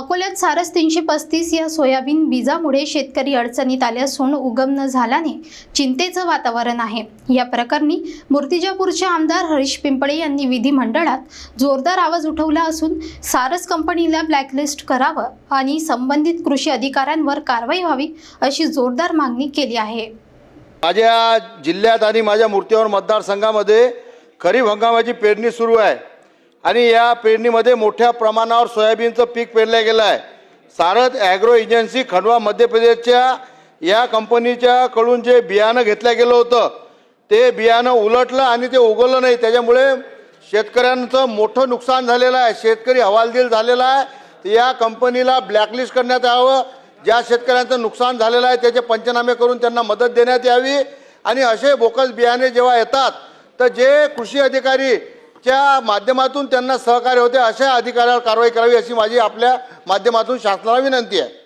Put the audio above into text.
अकोल्यात सारस तीनशे पस्तीस या सोयाबीन बीजामुळे शेतकरी अडचणीत आले असून उगम न झाल्याने चिंतेचं वातावरण आहे. या प्रकरणी मूर्तिजापूरचे आमदार हरीश पिंपळे यांनी विधिमंडळात जोरदार आवाज उठवला असून सारस कंपनीला ब्लॅकलिस्ट करावं आणि संबंधित कृषी अधिकाऱ्यांवर कारवाई व्हावी अशी जोरदार मागणी केली आहे. माझ्या जिल्ह्यात आणि माझ्या मूर्तीवर मतदारसंघामध्ये खरीप हंगामाची पेरणी सुरू आहे. आणि या पेरणीमध्ये मोठ्या प्रमाणावर सोयाबीनचं पीक पेरलं गेलं आहे. सारथ ॲग्रो एजन्सी खंडवा मध्य प्रदेशच्या या कंपनीच्या कडून जे बियाणं घेतलं गेलं होतं ते बियाणं उलटलं आणि ते उगवलं नाही. त्याच्यामुळे शेतकऱ्यांचं मोठं नुकसान झालेलं आहे. शेतकरी हवालदिल झालेला आहे. तर या कंपनीला ब्लॅकलिस्ट करण्यात यावं. ज्या शेतकऱ्यांचं नुकसान झालेलं आहे त्याचे पंचनामे करून त्यांना मदत देण्यात यावी. आणि असे बोकस बियाणे जेव्हा येतात तर जे कृषी अधिकारी च्या माध्यमातून त्यांना सहकार्य होते अशा अधिकाऱ्यावर कारवाई करावी अशी माझी आपल्या माध्यमातून शासनाला विनंती आहे.